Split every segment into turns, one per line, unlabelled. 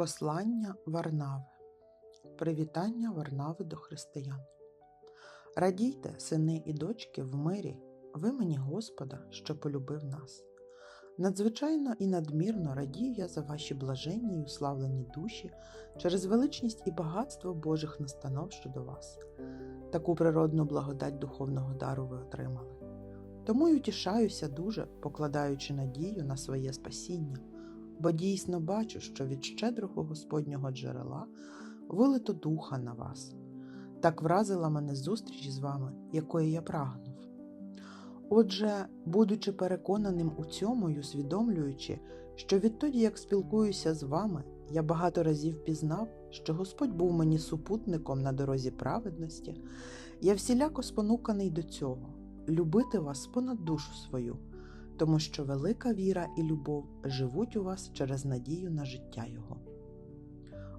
Послання Варнави. Привітання Варнави до християн. Радійте, сини і дочки, в мирі, ви мені Господа, що полюбив нас. Надзвичайно і надмірно радію я за ваші блаженні й уславлені душі через величність і багатство Божих настанов щодо вас. Таку природну благодать духовного дару ви отримали. Тому й утішаюся дуже, покладаючи надію на своє спасіння бо дійсно бачу, що від щедрого Господнього джерела вилито духа на вас. Так вразила мене зустріч з вами, якої я прагнув. Отже, будучи переконаним у цьому й усвідомлюючи, що відтоді, як спілкуюся з вами, я багато разів пізнав, що Господь був мені супутником на дорозі праведності, я всіляко спонуканий до цього любити вас понад душу свою тому що велика віра і любов живуть у вас через надію на життя Його.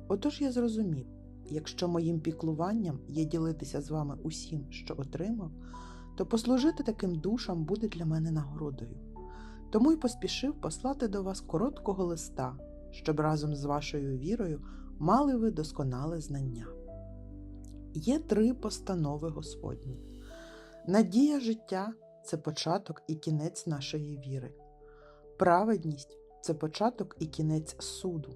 Отож я зрозумів, якщо моїм піклуванням є ділитися з вами усім, що отримав, то послужити таким душам буде для мене нагородою. Тому й поспішив послати до вас короткого листа, щоб разом з вашою вірою мали ви досконале знання. Є три постанови Господні: надія життя це початок і кінець нашої віри. Праведність це початок і кінець суду.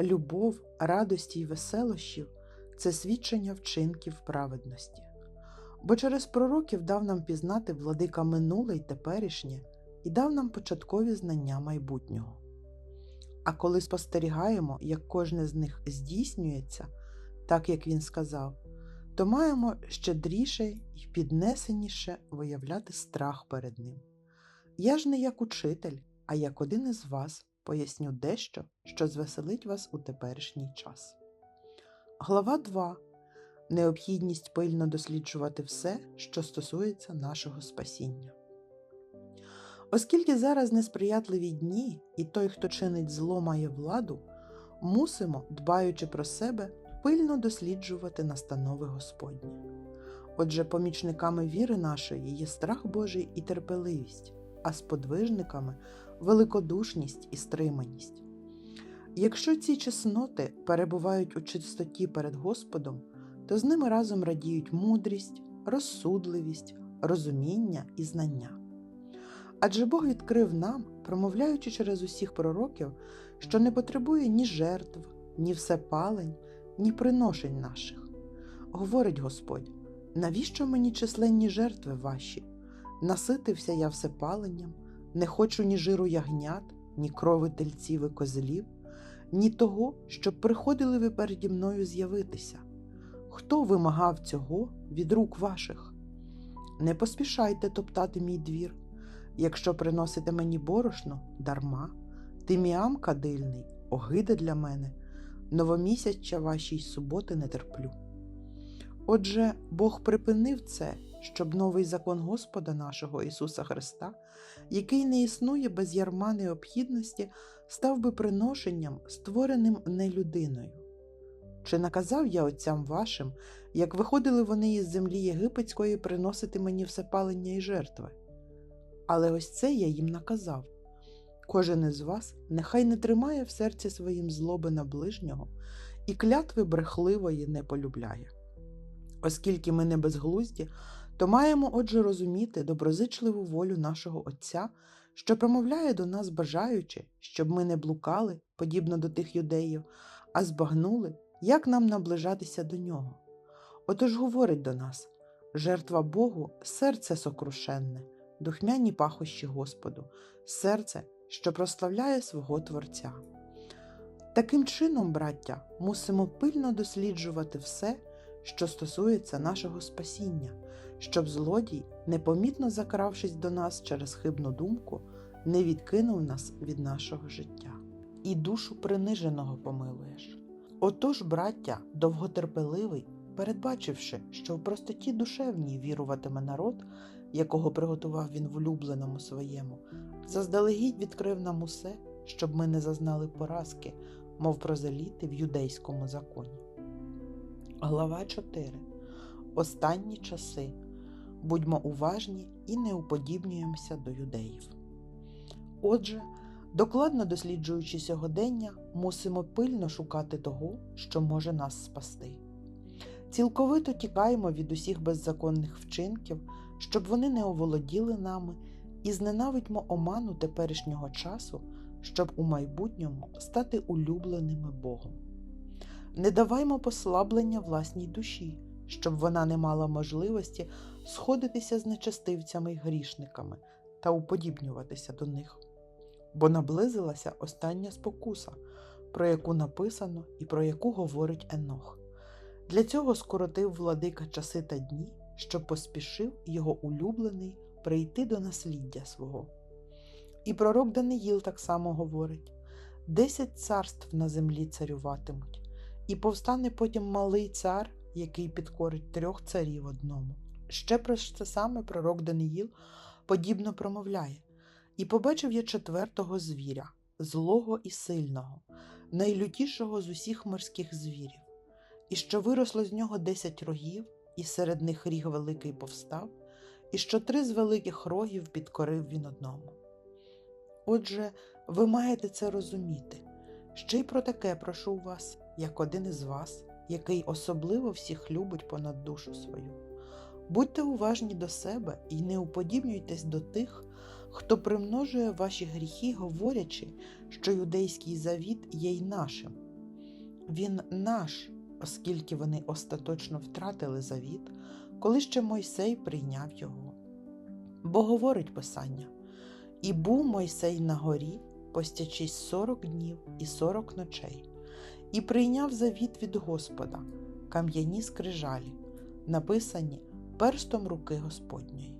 Любов, радості й веселощів це свідчення вчинків праведності. Бо через пророків дав нам пізнати владика минуле й теперішнє і дав нам початкові знання майбутнього. А коли спостерігаємо, як кожне з них здійснюється, так як він сказав, то маємо щедріше і піднесеніше виявляти страх перед ним. Я ж не як учитель, а як один із вас поясню дещо, що звеселить вас у теперішній час. Глава 2. Необхідність пильно досліджувати все, що стосується нашого спасіння. Оскільки зараз несприятливі дні, і той, хто чинить зло, має владу, мусимо, дбаючи про себе, пильно досліджувати настанови Господні. Отже, помічниками віри нашої є страх Божий і терпеливість, а сподвижниками великодушність і стриманість. Якщо ці чесноти перебувають у чистоті перед Господом, то з ними разом радіють мудрість, розсудливість, розуміння і знання. Адже Бог відкрив нам, промовляючи через усіх пророків, що не потребує ні жертв, ні всепалень, ні приношень наших. Говорить Господь, навіщо мені численні жертви ваші? Наситився я всепаленням, не хочу ні жиру ягнят, ні крови тельців і козлів, ні того, щоб приходили ви переді мною з'явитися. Хто вимагав цього від рук ваших? Не поспішайте топтати мій двір, якщо приносите мені борошно дарма, тиміам кадильний, огида для мене, новомісяча вашій суботи не терплю. Отже, Бог припинив це, щоб новий закон Господа нашого Ісуса Христа, який не існує без ярма необхідності, став би приношенням, створеним не людиною. Чи наказав я отцям вашим, як виходили вони із землі єгипетської приносити мені всепалення і жертви? Але ось це я їм наказав Кожен із вас нехай не тримає в серці своїм злоби на ближнього і клятви брехливої не полюбляє. Оскільки ми не безглузді, то маємо отже розуміти доброзичливу волю нашого Отця, що промовляє до нас, бажаючи, щоб ми не блукали, подібно до тих юдеїв, а збагнули, як нам наближатися до нього. Отож говорить до нас жертва Богу серце сокрушенне, духмяні пахощі Господу, серце, що прославляє свого Творця. Таким чином, браття, мусимо пильно досліджувати все, що стосується нашого спасіння, щоб злодій, непомітно закравшись до нас через хибну думку, не відкинув нас від нашого життя. І душу приниженого помилуєш. Отож, браття, довготерпеливий, передбачивши, що в простоті душевній віруватиме народ, якого приготував він в улюбленому своєму, заздалегідь відкрив нам усе, щоб ми не зазнали поразки, мов прозеліти в юдейському законі. Глава 4. Останні часи. Будьмо уважні і не уподібнюємося до юдеїв. Отже, Докладно досліджуючи сьогодення, мусимо пильно шукати того, що може нас спасти. Цілковито тікаємо від усіх беззаконних вчинків, щоб вони не оволоділи нами, і зненавидьмо оману теперішнього часу, щоб у майбутньому стати улюбленими Богом. Не даваймо послаблення власній душі, щоб вона не мала можливості сходитися з нечестивцями й грішниками та уподібнюватися до них. Бо наблизилася остання спокуса, про яку написано і про яку говорить Енох. Для цього скоротив владика часи та дні, щоб поспішив його улюблений прийти до насліддя свого. І пророк Даниїл так само говорить: десять царств на землі царюватимуть, і повстане потім малий цар, який підкорить трьох царів одному. Ще про це саме пророк Даниїл подібно промовляє: І побачив я четвертого звіря, злого і сильного, найлютішого з усіх морських звірів, і що виросло з нього десять рогів, і серед них ріг великий повстав, і що три з великих рогів підкорив він одному. Отже, ви маєте це розуміти. Ще й про таке прошу вас, як один із вас, який особливо всіх любить понад душу свою. Будьте уважні до себе і не уподібнюйтесь до тих, хто примножує ваші гріхи, говорячи, що юдейський завіт є й нашим. Він наш, оскільки вони остаточно втратили завіт, коли ще Мойсей прийняв його. Бо говорить Писання: І був Мойсей на горі, постячись сорок днів і сорок ночей, і прийняв завіт від Господа, кам'яні скрижалі, написані перстом руки Господньої.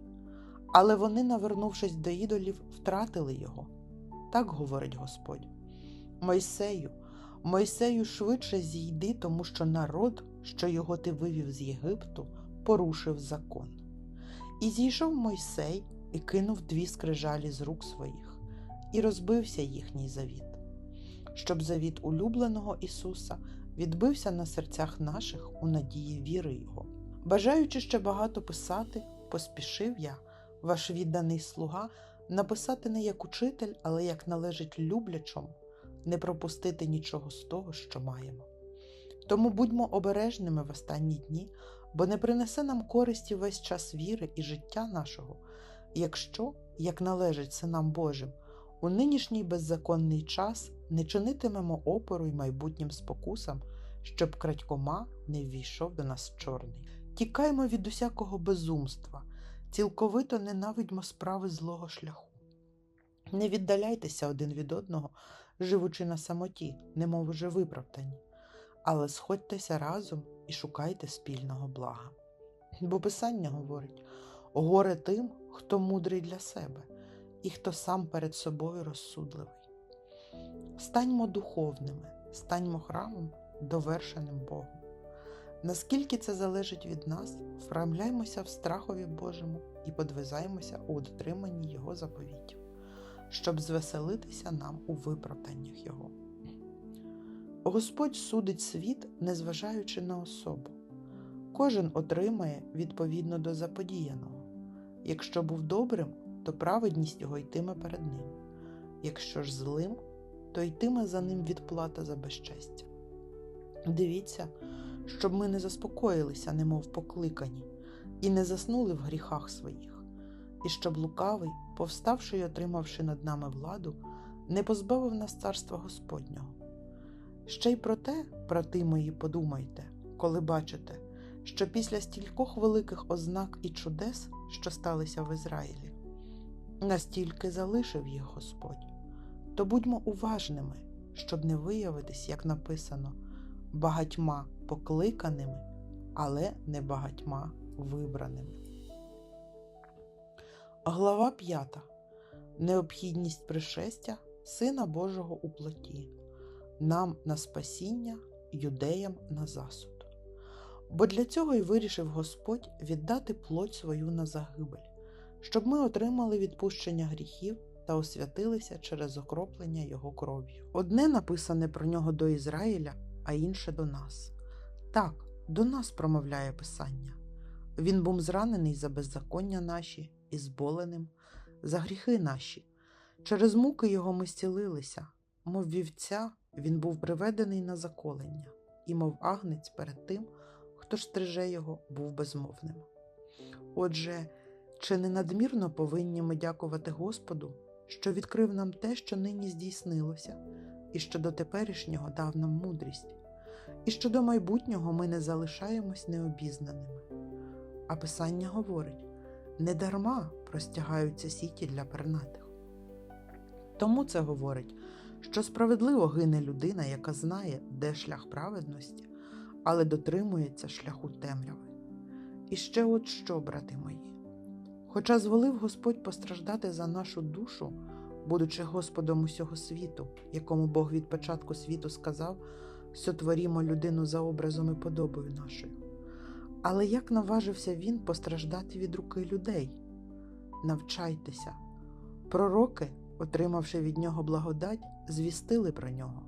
Але вони, навернувшись до ідолів, втратили його. Так говорить Господь. Мойсею, Мойсею швидше зійди, тому що народ, що його ти вивів з Єгипту, порушив закон. І зійшов Мойсей і кинув дві скрижалі з рук своїх, і розбився їхній завіт, щоб завіт улюбленого Ісуса відбився на серцях наших у надії віри Його. Бажаючи ще багато писати, поспішив я, ваш відданий слуга, написати не як учитель, але як належить люблячому, не пропустити нічого з того, що маємо. Тому будьмо обережними в останні дні, бо не принесе нам користі весь час віри і життя нашого, якщо, як належить синам Божим, у нинішній беззаконний час не чинитимемо опору й майбутнім спокусам, щоб крадькома не ввійшов до нас чорний. Тікаймо від усякого безумства, цілковито ненавидьмо справи злого шляху. Не віддаляйтеся один від одного, живучи на самоті, немов уже виправдані, але сходьтеся разом і шукайте спільного блага. Бо Писання говорить горе тим, хто мудрий для себе, і хто сам перед собою розсудливий. Станьмо духовними, станьмо храмом, довершеним Богом. Наскільки це залежить від нас, вправляймося в страхові Божому і подвизаємося у дотриманні Його заповітів, щоб звеселитися нам у виправданнях Його. Господь судить світ, незважаючи на особу. Кожен отримає відповідно до заподіяного. Якщо був добрим, то праведність його йтиме перед ним. Якщо ж злим, то йтиме за ним відплата за безчестя. Дивіться, щоб ми не заспокоїлися, немов покликані, і не заснули в гріхах своїх, і щоб лукавий, повставши й отримавши над нами владу, не позбавив нас царства Господнього. Ще й про те, брати мої, подумайте, коли бачите, що після стількох великих ознак і чудес, що сталися в Ізраїлі, настільки залишив їх Господь, то будьмо уважними, щоб не виявитись, як написано, багатьма покликаними, але не багатьма вибраними. Глава 5. Необхідність пришестя Сина Божого у плоті, нам на спасіння, юдеям на засуд. Бо для цього й вирішив Господь віддати плоть свою на загибель, щоб ми отримали відпущення гріхів та освятилися через окроплення Його кров'ю. Одне написане про нього до Ізраїля, а інше до нас. Так, до нас промовляє Писання. Він був зранений за беззаконня наші і зболеним, за гріхи наші, Через муки його ми зцілилися, мов вівця, він був приведений на заколення, і, мов агнець перед тим, хто ж стриже його, був безмовним. Отже, чи не надмірно повинні ми дякувати Господу, що відкрив нам те, що нині здійснилося, і що до теперішнього дав нам мудрість, і що до майбутнього ми не залишаємось необізнаними. А Писання говорить недарма простягаються сіті для пернатих. Тому це говорить, що справедливо гине людина, яка знає, де шлях праведності, але дотримується шляху темряви. І ще от що, брати мої. Хоча зволив Господь постраждати за нашу душу, будучи Господом усього світу, якому Бог від початку світу сказав, сотворімо людину за образом і подобою нашою. Але як наважився він постраждати від руки людей? Навчайтеся. Пророки, отримавши від нього благодать, звістили про нього.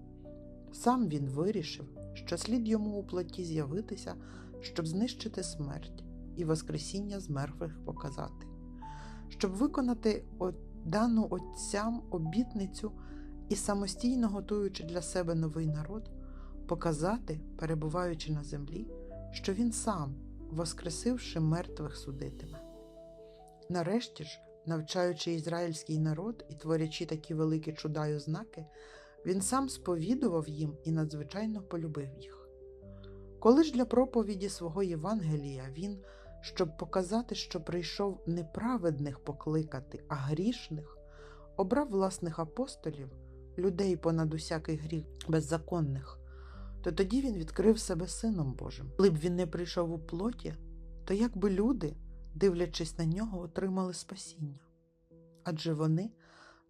Сам він вирішив, що слід йому у плоті з'явитися, щоб знищити смерть і Воскресіння з мертвих показати, щоб виконати дану отцям обітницю і самостійно готуючи для себе новий народ, показати, перебуваючи на землі, що він сам, воскресивши мертвих, судитиме. Нарешті ж, навчаючи ізраїльський народ і творячи такі великі чуда й ознаки, він сам сповідував їм і надзвичайно полюбив їх. Коли ж для проповіді свого Євангелія він, щоб показати, що прийшов не праведних покликати, а грішних, обрав власних апостолів, людей понад усякий гріх беззаконних, то тоді він відкрив себе Сином Божим. Коли б він не прийшов у плоті, то як би люди, дивлячись на нього, отримали спасіння. Адже вони,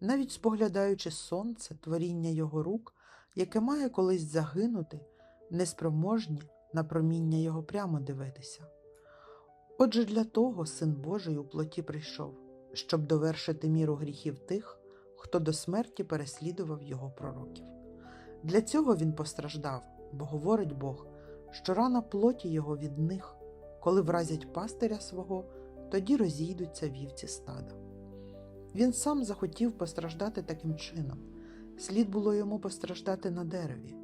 навіть споглядаючи сонце, творіння його рук, яке має колись загинути, неспроможні на проміння його прямо дивитися. Отже, для того Син Божий у плоті прийшов, щоб довершити міру гріхів тих, хто до смерті переслідував його пророків. Для цього він постраждав, бо говорить Бог, що рана плоті його від них, коли вразять пастиря свого, тоді розійдуться вівці стада. Він сам захотів постраждати таким чином, слід було йому постраждати на дереві,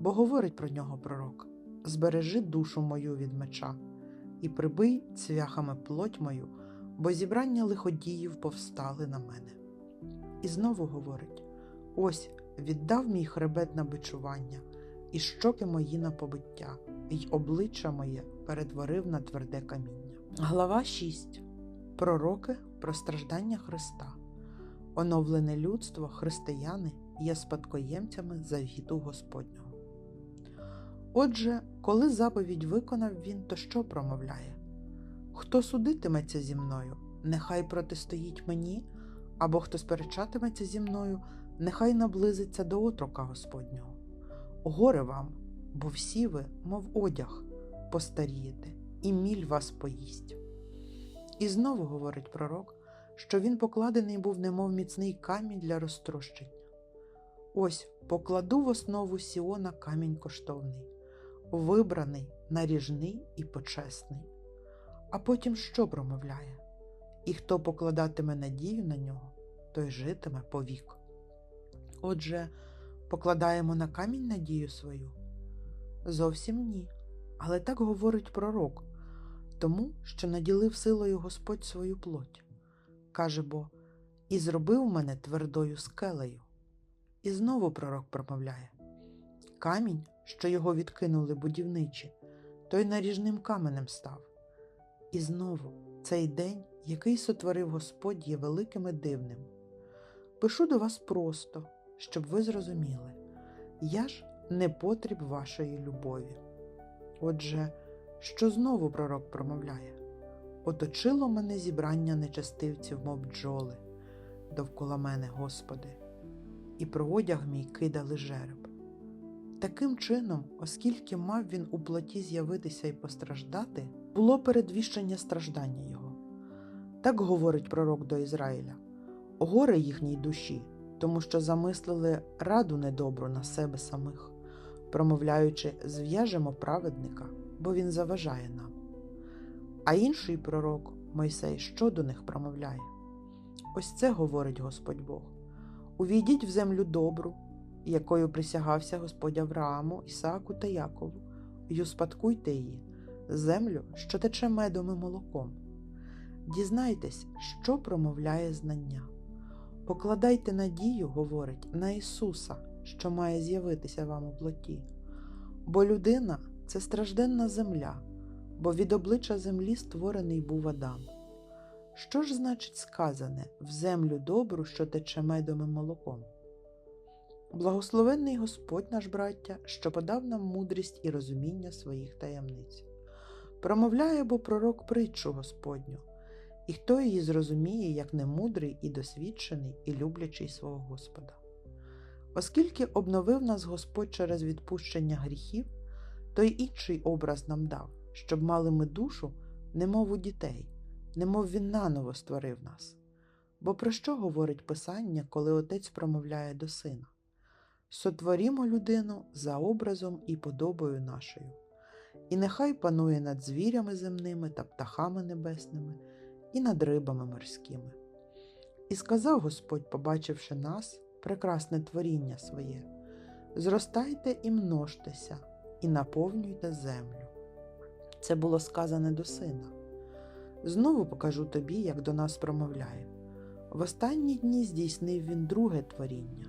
бо говорить про нього пророк: збережи душу мою від меча і прибий цвяхами плоть мою, бо зібрання лиходіїв повстали на мене. І знову говорить: ось віддав мій хребет на бичування, і щоки мої на побиття, й обличчя моє перетворив на тверде каміння. Глава 6. Пророки про страждання Христа. Оновлене людство, християни є спадкоємцями завіту Господнього. Отже, коли заповідь виконав він, то що промовляє? Хто судитиметься зі мною, нехай протистоїть мені, або хто сперечатиметься зі мною, нехай наблизиться до отрока Господнього. Горе вам, бо всі ви, мов одяг, постарієте, і міль вас поїсть. І знову говорить пророк, що він покладений був, немов міцний камінь для розтрощення. Ось покладу в основу Сіона камінь коштовний, вибраний, наріжний і почесний. А потім що промовляє? І хто покладатиме надію на нього, той житиме повік. Отже, покладаємо на камінь надію свою? Зовсім ні. Але так говорить пророк, тому що наділив силою Господь свою плоть. Каже бо, і зробив мене твердою скелею. І знову пророк промовляє камінь, що його відкинули будівничі, той наріжним каменем став. І знову цей день, який сотворив Господь, є великим і дивним. Пишу до вас просто, щоб ви зрозуміли, я ж не потріб вашої любові. Отже, що знову пророк промовляє оточило мене зібрання нечестивців, мов бджоли, довкола мене, Господи, і про одяг мій кидали жереб. Таким чином, оскільки мав він у плоті з'явитися і постраждати, було передвіщення страждання його. Так говорить пророк до Ізраїля: горе їхній душі, тому що замислили раду недобру на себе самих, промовляючи, зв'яжемо праведника, бо він заважає нам. А інший пророк Мойсей що до них промовляє? Ось це говорить Господь Бог. Увійдіть в землю добру, якою присягався Господь Аврааму, Ісааку та Якову, й успадкуйте її, землю, що тече медом і молоком. Дізнайтесь, що промовляє знання. Покладайте надію, говорить, на Ісуса, що має з'явитися вам у плоті. Бо людина це стражденна земля, бо від обличчя землі створений був Адам. Що ж значить сказане в землю добру, що тече медом і молоком? Благословенний Господь наш браття, що подав нам мудрість і розуміння своїх таємниць. Промовляє бо пророк притчу Господню, і хто її зрозуміє, як немудрий і досвідчений, і люблячий свого Господа. Оскільки обновив нас Господь через відпущення гріхів, то й інший образ нам дав, щоб мали ми душу, немов у дітей, немов він наново створив нас. Бо про що говорить Писання, коли Отець промовляє до Сина? Сотворімо людину за образом і подобою нашою, і нехай панує над звірями земними та птахами небесними, і над рибами морськими. І сказав Господь, побачивши нас, прекрасне творіння своє, зростайте і множтеся, і наповнюйте землю. Це було сказане до сина. Знову покажу тобі, як до нас промовляє. В останні дні здійснив він друге творіння,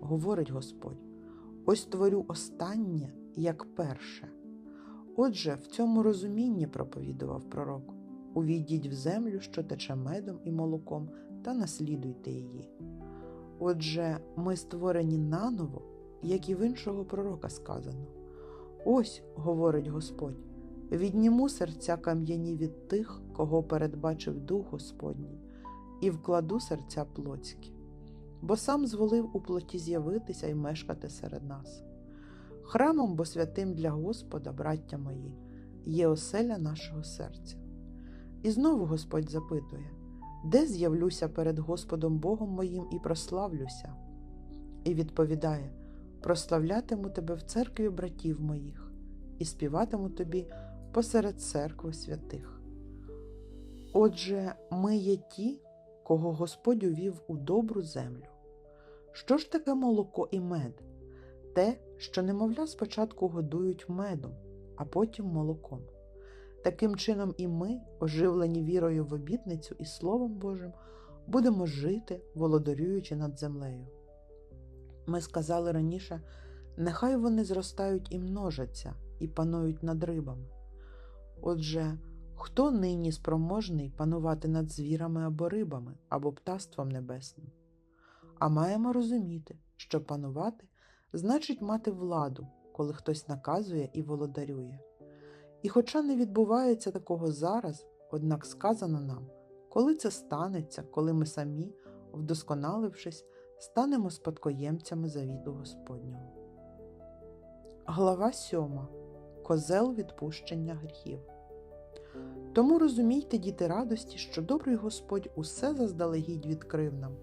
говорить Господь. Ось творю останнє, як перше. Отже, в цьому розумінні проповідував пророк увійдіть в землю, що тече медом і молоком, та наслідуйте її. Отже, ми створені наново, як і в іншого пророка сказано. Ось, говорить Господь, відніму серця кам'яні від тих, кого передбачив Дух Господній, і вкладу серця плотські, бо сам зволив у плоті з'явитися і мешкати серед нас. Храмом бо святим для Господа, браття мої, є оселя нашого серця. І знову Господь запитує, де з'явлюся перед Господом Богом моїм і прославлюся? І відповідає: Прославлятиму тебе в церкві братів моїх, і співатиму тобі посеред церкви святих. Отже, ми є ті, кого Господь увів у добру землю. Що ж таке молоко і мед? Те, що немовля спочатку годують медом, а потім молоком. Таким чином, і ми, оживлені вірою в обітницю і Словом Божим, будемо жити, володарюючи над землею. Ми сказали раніше, нехай вони зростають і множаться, і панують над рибами. Отже, хто нині спроможний панувати над звірами або рибами, або птаством небесним? А маємо розуміти, що панувати значить мати владу, коли хтось наказує і володарює. І хоча не відбувається такого зараз, однак сказано нам, коли це станеться, коли ми самі, вдосконалившись, станемо спадкоємцями завіту Господнього. Глава 7. Козел відпущення гріхів. Тому розумійте, діти радості, що добрий Господь усе заздалегідь відкрив нам,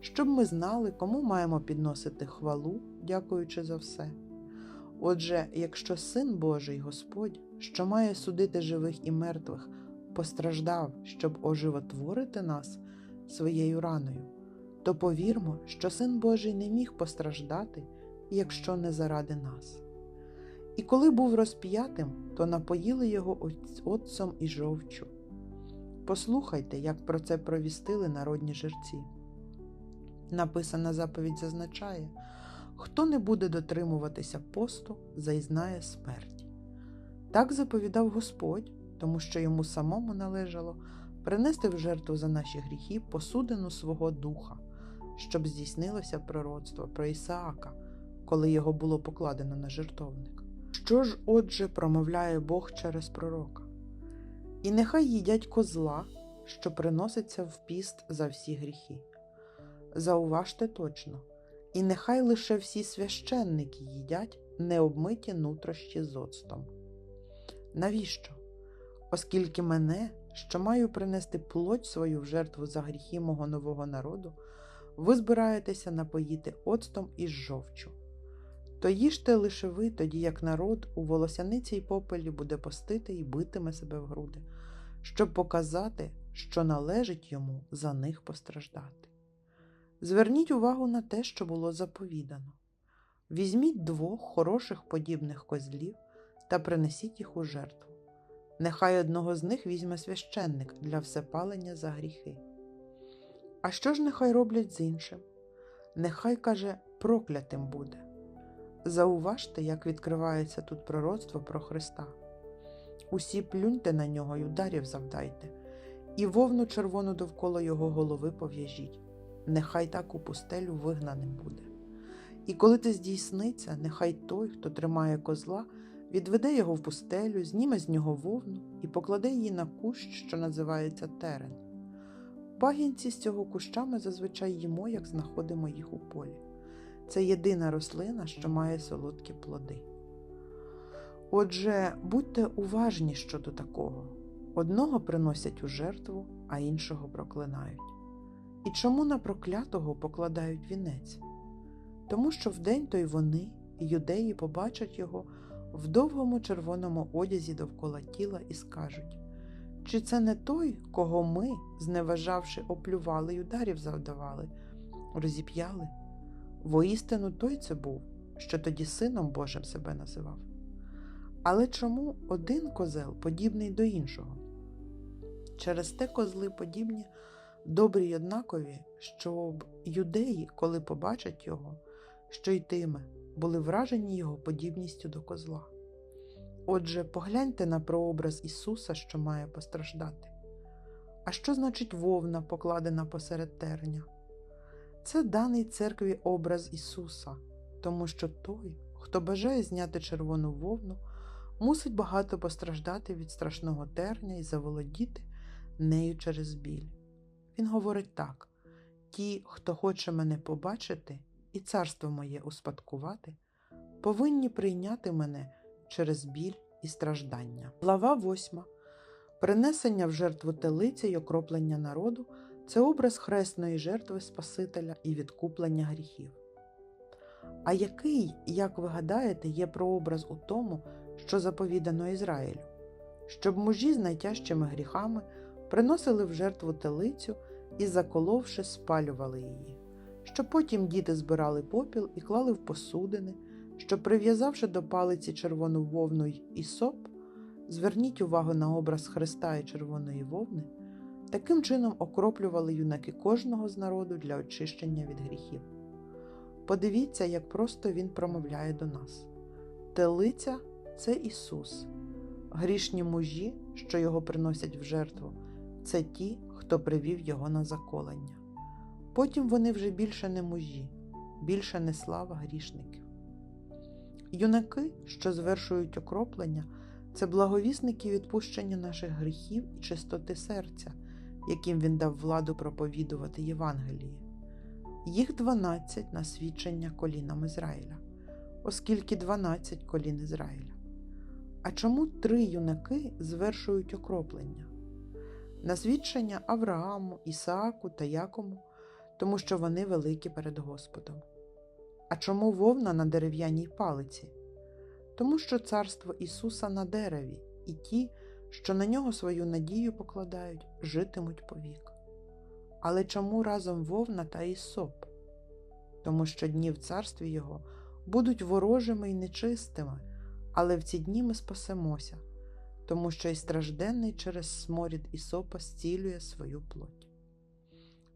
щоб ми знали, кому маємо підносити хвалу, дякуючи за все. Отже, якщо Син Божий Господь, що має судити живих і мертвих, постраждав, щоб оживотворити нас своєю раною, то повірмо, що Син Божий не міг постраждати, якщо не заради нас. І коли був розп'ятим, то напоїли його отцом і жовчу. Послухайте, як про це провістили народні жерці. Написана заповідь зазначає, хто не буде дотримуватися посту, зайзнає смерті. Так заповідав Господь, тому що йому самому належало принести в жертву за наші гріхи посудину свого духа, щоб здійснилося пророцтво про Ісаака, коли його було покладено на жертовник. Що ж, отже, промовляє Бог через пророка? І нехай їдять козла, що приноситься в піст за всі гріхи. Зауважте точно, і нехай лише всі священники їдять необмиті нутрощі з оцтом. Навіщо? Оскільки мене, що маю принести плоть свою в жертву за гріхи мого нового народу, ви збираєтеся напоїти оцтом із жовчу. То їжте лише ви, тоді як народ у волосяниці й попелі буде постити і битиме себе в груди, щоб показати, що належить йому за них постраждати. Зверніть увагу на те, що було заповідано. Візьміть двох хороших подібних козлів та принесіть їх у жертву. Нехай одного з них візьме священник для всепалення за гріхи. А що ж нехай роблять з іншим? Нехай каже, проклятим буде. Зауважте, як відкривається тут пророцтво про Христа. Усі плюньте на нього й ударів завдайте, і вовну червону довкола його голови пов'яжіть. Нехай так у пустелю вигнаним буде. І коли це здійсниться, нехай той, хто тримає козла, відведе його в пустелю, зніме з нього вовну і покладе її на кущ, що називається терен. Пагінці з цього куща ми зазвичай їмо, як знаходимо їх у полі. Це єдина рослина, що має солодкі плоди. Отже, будьте уважні щодо такого одного приносять у жертву, а іншого проклинають. І чому на проклятого покладають вінець? Тому що вдень той вони, юдеї, побачать його в довгому червоному одязі довкола тіла і скажуть: чи це не той, кого ми, зневажавши, оплювали й ударів завдавали, розіп'яли? Воістину той це був, що тоді Сином Божим себе називав. Але чому один козел подібний до іншого? Через те козли подібні добрі й однакові, щоб юдеї, коли побачать його, що йтиме, були вражені його подібністю до козла. Отже, погляньте на прообраз Ісуса, що має постраждати. А що значить вовна, покладена посеред терня? Це даний церкві образ Ісуса, тому що той, хто бажає зняти червону вовну, мусить багато постраждати від страшного терня і заволодіти нею через біль. Він говорить так: ті, хто хоче мене побачити і царство моє успадкувати, повинні прийняти мене через біль і страждання. Глава 8. Принесення в жертву телиця й окроплення народу це образ хресної жертви Спасителя і відкуплення гріхів. А який, як ви гадаєте, є прообраз у тому, що заповідано Ізраїлю, щоб мужі з найтяжчими гріхами приносили в жертву телицю і, заколовши, спалювали її, щоб потім діти збирали попіл і клали в посудини, що, прив'язавши до палиці червону вовну й ісоп, зверніть увагу на образ Христа і червоної вовни, таким чином окроплювали юнаки кожного з народу для очищення від гріхів. Подивіться, як просто Він промовляє до нас. Телиця це Ісус, грішні мужі, що Його приносять в жертву, це ті, хто привів Його на заколення. Потім вони вже більше не мужі, більше не слава грішників. Юнаки, що звершують окроплення, це благовісники відпущення наших гріхів і чистоти серця, яким він дав владу проповідувати Євангеліє. Їх 12 на свідчення колінам Ізраїля, оскільки 12 колін Ізраїля. А чому три юнаки звершують окроплення? На свідчення Аврааму, Ісааку та Якому, тому що вони великі перед Господом. А чому вовна на дерев'яній палиці? Тому що царство Ісуса на дереві, і ті, що на нього свою надію покладають, житимуть повік. Але чому разом вовна та Ісоп? Тому що дні в царстві Його будуть ворожими і нечистими, але в ці дні ми спасемося, тому що й стражденний через сморід Ісопа зцілює свою плоть.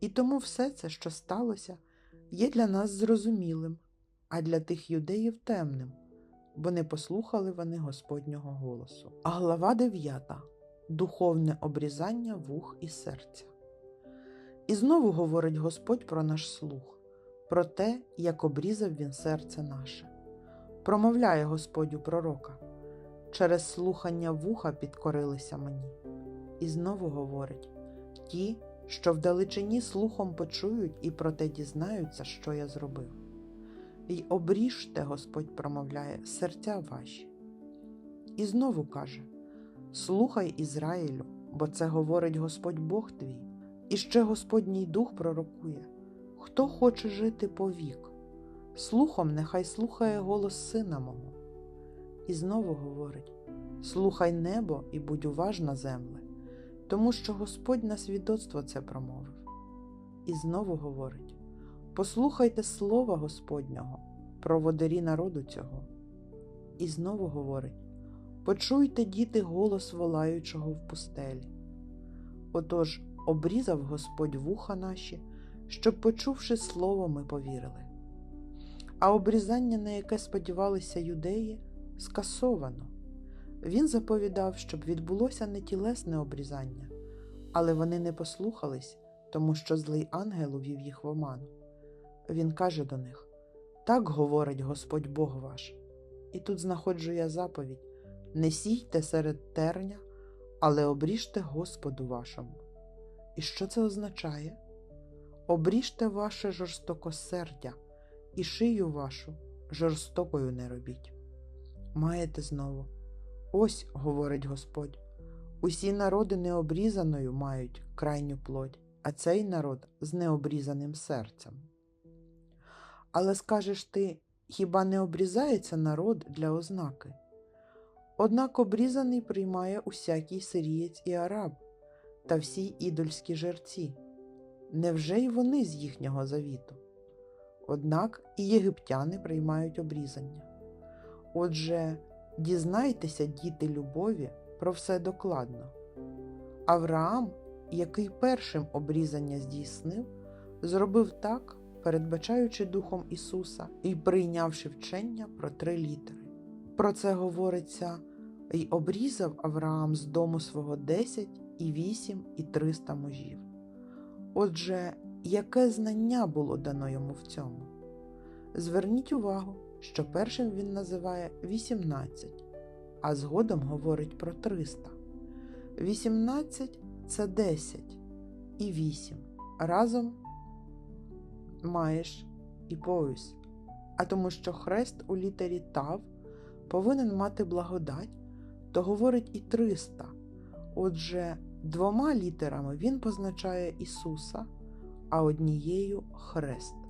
І тому все це, що сталося, є для нас зрозумілим, а для тих юдеїв темним, бо не послухали вони Господнього голосу. А глава 9. Духовне обрізання вух і серця. І знову говорить Господь про наш слух, про те, як обрізав він серце наше. Промовляє Господь у пророка. Через слухання вуха підкорилися мені. І знову говорить ті, що вдалечині слухом почують і проте дізнаються, що я зробив. Й обріжте, Господь промовляє, серця ваші. І знову каже: Слухай Ізраїлю, бо це говорить Господь Бог твій, і ще Господній Дух пророкує, хто хоче жити повік, слухом нехай слухає голос сина мого. І знову говорить: Слухай небо і будь уважна, земле, тому що Господь на свідоцтво це промовив. І знову говорить: Послухайте слова Господнього, проводарі народу цього. І знову говорить: Почуйте, діти, голос волаючого в пустелі. Отож обрізав Господь вуха наші, щоб, почувши слово, ми повірили. А обрізання, на яке сподівалися юдеї, скасовано. Він заповідав, щоб відбулося не тілесне обрізання, але вони не послухались, тому що злий ангел увів їх в оману. Він каже до них: Так говорить Господь Бог ваш. І тут знаходжу я заповідь: не сійте серед терня, але обріжте Господу вашому. І що це означає? Обріжте ваше жорстокосердя і шию вашу жорстокою не робіть. Маєте знову. Ось, говорить Господь, усі народи необрізаною мають крайню плоть, а цей народ з необрізаним серцем. Але скажеш ти, хіба не обрізається народ для ознаки? Однак обрізаний приймає усякий сирієць і араб та всі ідольські жерці. Невже й вони з їхнього завіту? Однак і єгиптяни приймають обрізання. Отже, дізнайтеся, діти любові, про все докладно. Авраам, який першим обрізання здійснив, зробив так, передбачаючи Духом Ісуса і прийнявши вчення про три літери. Про це говориться й обрізав Авраам з дому свого десять і вісім і триста мужів. Отже, яке знання було дано йому в цьому? Зверніть увагу, що першим він називає 18, а згодом говорить про 300. 18 це 10 і 8. Разом маєш і пояс. А тому, що хрест у літері Тав повинен мати благодать, то говорить і 300. Отже, двома літерами він позначає Ісуса, а однією хрест.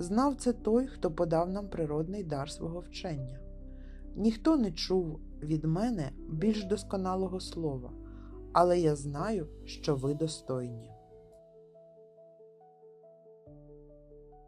Знав це той, хто подав нам природний дар свого вчення. Ніхто не чув від мене більш досконалого слова, але я знаю, що ви достойні.